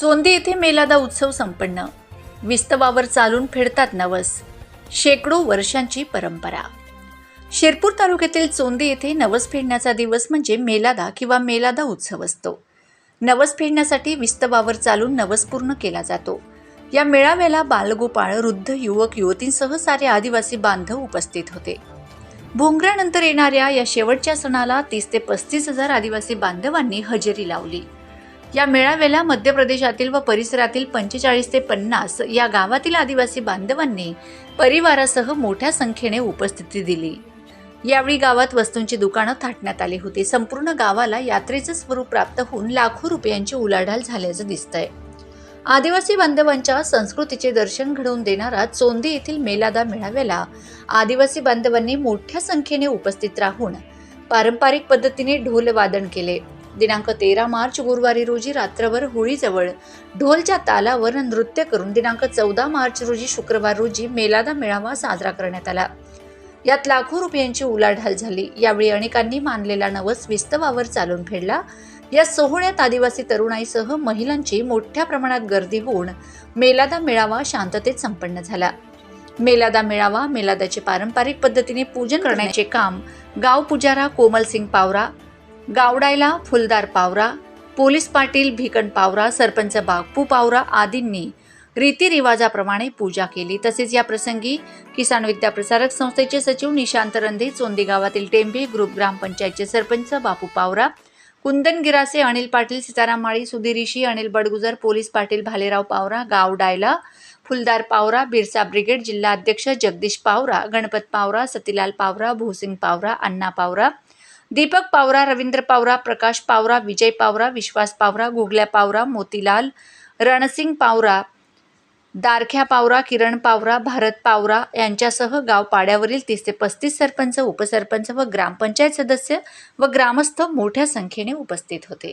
चोंदी येथे मेलादा उत्सव संपन्न. विस्तवावर चालून फेडतात नवस. शेकडो वर्षांची परंपरा. शिरपूर तालुक्यातील चोंदी येथे नवस फेडण्याचा दिवस म्हणजे मेलादा किंवा मेलादा उत्सव असतो. नवस फेडण्यासाठी विस्तवावर चालून नवस पूर्ण केला जातो. या मेळाव्याला बालगोपाळ वृद्ध युवक युवतींसह सारे आदिवासी बांधव उपस्थित होते. भोंगऱ्यानंतर येणाऱ्या या शेवटच्या सणाला तीस ते पस्तीस हजार आदिवासी बांधवांनी हजेरी लावली. या मेळाव्याला मध्य प्रदेशातील व परिसरातील पंचेचाळीस ते पन्नास या गावातील आदिवासी बांधवांनी परिवारासह मोठ्या संख्येने उपस्थिती दिली. यावेळी गावात वस्तूंची दुकानं थाटण्यात आली होती. संपूर्ण गावाला यात्रेचं स्वरूप प्राप्त होऊन लाखो रुपयांची उलाढाल झाल्याचं दिसतंय. आदिवासी बांधवांच्या संस्कृतीचे दर्शन घडवून देणारा चोंदी येथील मेलादा मेळाव्याला आदिवासी बांधवांनी मोठ्या संख्येने उपस्थित राहून पारंपरिक पद्धतीने ढोल वादन केले. दिनांक तेरा मार्च गुरुवारी रोजी रात्रभर होळीजवळ ढोलच्या तालावर नृत्य करून दिनांक चौदा मार्च रोजी शुक्रवार रोजी मेलादा मेळावा साजरा करण्यात आला. यात लाखो रुपयांची उलाढाल झाली. यावेळी अनेकांनी मानलेला नवस विस्तवावर चालून फेडला. या सोहळ्यात आदिवासी तरुणाईसह महिलांची मोठ्या प्रमाणात गर्दी होऊन मेलादा मेळावा शांततेत संपन्न झाला. मेलादा मेळावा मेलादाचे पारंपरिक पद्धतीने पूजन करण्याचे काम गाव पुजारा कोमलसिंग पावरा गावडायला फुलदार पावरा पोलीस पाटील भिकण पावरा सरपंच बागपू पावरा आदींनी रीतिरिवाजाप्रमाणे पूजा केली. तसेच या प्रसंगी किसान विद्या प्रसारक संस्थेचे सचिव निशांत रंधे चोंदी गावातील टेंबे ग्रुप ग्रामपंचायतचे सरपंच बापू पावरा कुंदन गिरासे अनिल पाटील सीताराम माळी सुधीर ऋषी अनिल बडगुजर पोलीस पाटील भालेराव पावरा गाव डायला फुलदार पावरा बिरसा ब्रिगेड जिल्हा अध्यक्ष जगदीश पावरा गणपत पावरा सतीलाल पावरा भूसिंग पावरा अण्णा पावरा दीपक पावरा रवींद्र पावरा प्रकाश पावरा विजय पावरा विश्वास पावरा गुगल्या पावरा मोतीलाल रणसिंग पावरा दारख्या पावरा किरण पावरा भारत पावरा यांच्यासह गाव पाड्यावरील तीस ते पस्तीस सरपंच उपसरपंच व ग्रामपंचायत सदस्य व ग्रामस्थ मोठ्या संख्येने उपस्थित होते.